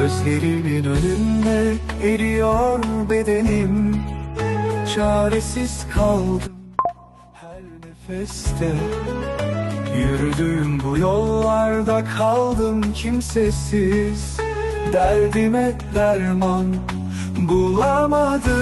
Gözlerimin önünde eriyor bedenim. Çaresiz kaldım her nefeste. Yürüdüğüm bu yollarda kaldım kimsesiz. Derdime derman bulamadım.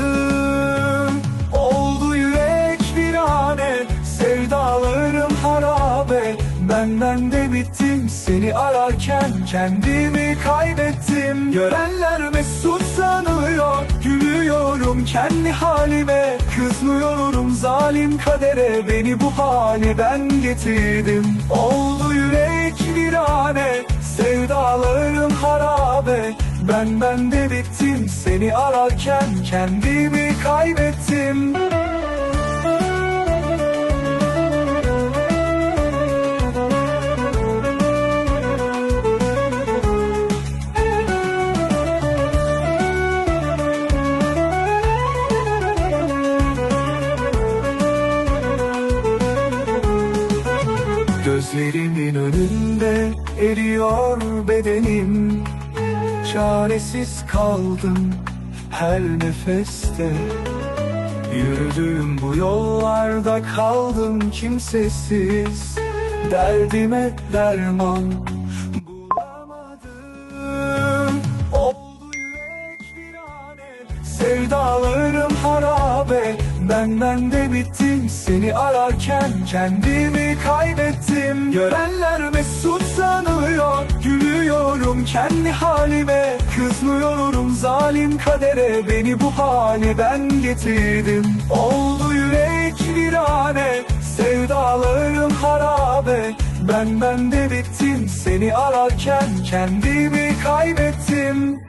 Oldu yürek virane Sevdalarım harabe. Benden de bittim Seni ararken kendimi kaybettim Görenler mesut sanıyor. Gülüyorum kendi halime. Kızmıyorum zalim kadere. Beni bu hale ben getirdim. Oldu yürek virane Sevdalarım harabe. Ben bende bittim. Seni ararken kendimi kaybettim Gözlerimin önünde eriyor bedenim. Çaresiz kaldım her nefeste. Yürüdüğüm bu yollarda kaldım kimsesiz. Derdime derman bulamadım. Oldu yürek virane Sevdalarım harabe Benden de bittim Seni ararken kendimi kaybettim. Görenler mesut sanıyor Gülüyorum kendi halime. Kızmıyorum zalim kadere Beni bu hale ben getirdim. Oldu yürek virane Sevdalarım harabe. Ben bende bittim Seni ararken kendimi kaybettim